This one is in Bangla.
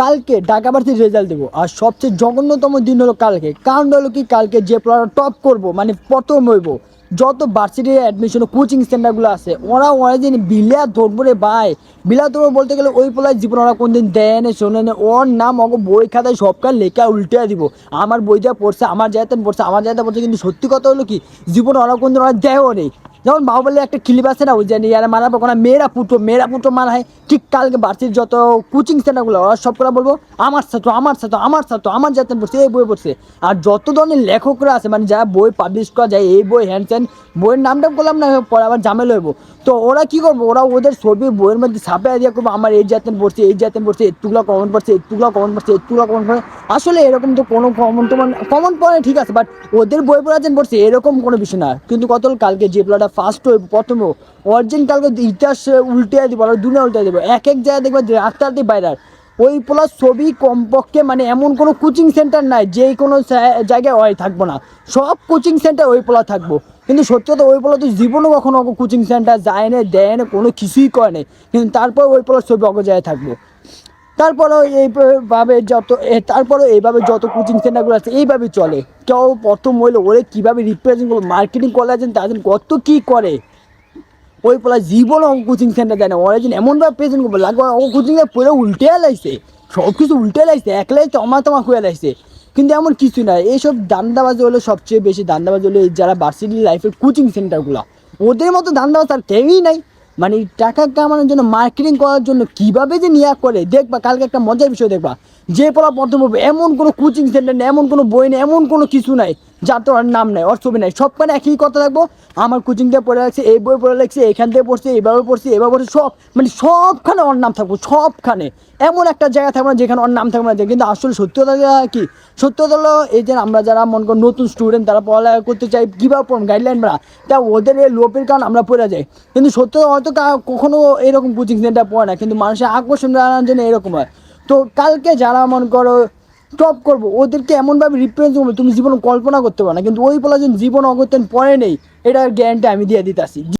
কালকে ঢাকা ভার্সিটির রেজাল্ট দেবো। আর সবচেয়ে জঘন্যতম দিন হলো কালকে। কারণ হলো কি, কালকে যে প্লেয়ার টপ করব মানে প্রথম হইব, যত ভার্সিটির অ্যাডমিশন কোচিং সেন্টারগুলো আছে, ওরা ওরা যে বিলা ধরবো রে ভাই। বিলা ধরবো বলতে গেলে ওই পোলার জীবন ওরা কোনদিন দেয় না, শোনে না, ওর নাম অগ বই খাতায় সবকার লেখা উল্টে দিব। আমার বইটা পড়ছে, আমার জায়গাতে পড়ছে, আমার জায়গাতে পড়ছে, কিন্তু সত্যি কথা হলো কি, জীবন ওরা কোনদিন ওরা দেয়ও নেই। যেমন বাহুবলী একটা ক্লিপ আছে না, ওই যে ইয়ারা মারাবো কোনো মেয়েরা পুটো মেয়েরা পুটো মারা হয়। ঠিক কালকে বার্ষিক যত কোচিং সেন্টারগুলো ওরা সব করে বলব, আমার ছাত্র আমার ছাত্র আমার ছাত্র, আমার যাতে পড়ছে এই বই পড়ছে। আর যত ধরনের লেখকরা আছে মানে যারা বই পাবলিশ করা যায়, এই বই হ্যান্ড স্যান্ড বইয়ের নামটা বললাম না, পরে আবার ঝামেলা হইব। তো ওরা কি করব, ওরা ওদের ছবি বইয়ের মধ্যে ছাপে দিয়ে করব, আমার এই জাতেন পড়ছে এই জাতেন পড়ছে এতুগুলো কমন পড়ছে, এতুগুলো কমন পড়ছে, এতুগুলো কমন পড়ে আসলে এরকম তো কোনো কমন টমন কমন পড়ে ঠিক আছে বাট ওদের বই পড়াচ্ছেন পড়ছে এরকম কোনো বিষয় না। কিন্তু কত কালকে যে প্লেয়ারটা ফার্স্ট হইব প্রথম অরিজিন কালকে ইতিহাস উল্টে দিব, আর দুনিয়া উল্টে দেবো। এক এক জায়গায় দেখবে রাস্তাতে বাইরার ওই প্লাস ছবি কমপক্ষে মানে এমন কোনো কোচিং সেন্টার নাই, যে কোনো জায়গায় ওই থাকব না। সব কোচিং সেন্টার ওই পোলা থাকব। কিন্তু সত্যি কথা, ওই পোলা তো জীবনও কখনো কোচিং সেন্টার যায় না, দেয় না, কোনো কিছুই করে না। কিন্তু তারপর ওই পোলার ছবি অগ জায়গায় থাকব। তারপরেও এইভাবে যত তারপরেও এইভাবে যত কোচিং সেন্টারগুলো আছে, এইভাবে চলে। কেউ প্রথম হইল, ওরে কীভাবে রিপ্রেজেন্ট করব মার্কেটিং করে আছেন তাদের কত কী করে? ওই পোলা জীবন ও কোচিং সেন্টার দেয় না, ওরা যেন এমনভাবে প্রেজেন্ট করব, লাগবে ও কোচিং পুরো উল্টে লাগছে সব কিছু উল্টে লাগছে একলাই তমা তমা হয়ে লাগছে কিন্তু এমন কিছু না এইসব দান্দাবাজি হলো সবচেয়ে বেশি দান্দাবাজি হলো যারা ভার্সিটি লাইফের কোচিং সেন্টারগুলো ওদের মতো দান্দাবাজ আর কেউই নাই। মানে টাকা কামানোর জন্য মার্কেটিং করার জন্য কীভাবে যে নিয়া করে, দেখবা, কালকে একটা মজার বিষয় দেখবা। যে পড়া প্রথম এমন কোনো কোচিং সেন্টার নেই, এমন কোনো বই নেই, এমন কোনো কিছু নাই। যার তো ওর নাম নেই, ওর ছবি নাই। সবখানে একই কথা থাকব। আমার কোচিং পড়ে রাখছে এই বই পড়ে রাখছে এখান থেকে পড়ছে এইভাবে পড়ছে, এভাবে পড়ছি, সব মানে সবখানে ওর নাম থাকব, সবখানে। এমন একটা জায়গা থাকবে না যেখানে ওর নাম থাকবে না। কিন্তু আসলে সত্যতা কি? সত্যতা হলো এই যে আমরা যারা মনে করি নতুন স্টুডেন্ট তারা পড়ালেখা করতে চাই, কীভাবে পড়ুন গাইডলাইন বলা তা ওদের এই লোপের কারণ আমরা পড়ে যাই। কিন্তু সত্য হয়তো কখনো এরকম কোচিং সেন্টার পড়ে না। কিন্তু মানুষের আকর্ষণ জানার জন্য এরকম হয়। তো কালকে যারা মনে করো টপ করব। ওদেরকে এমনভাবে রিপ্রেজেন্ট করব, তুমি জীবন কল্পনা করতে পারো না। কিন্তু ওই বলা জীবন অগত্যেন পরে নেই এটার গ্যারান্টি আমি দিয়ে দিতেছি।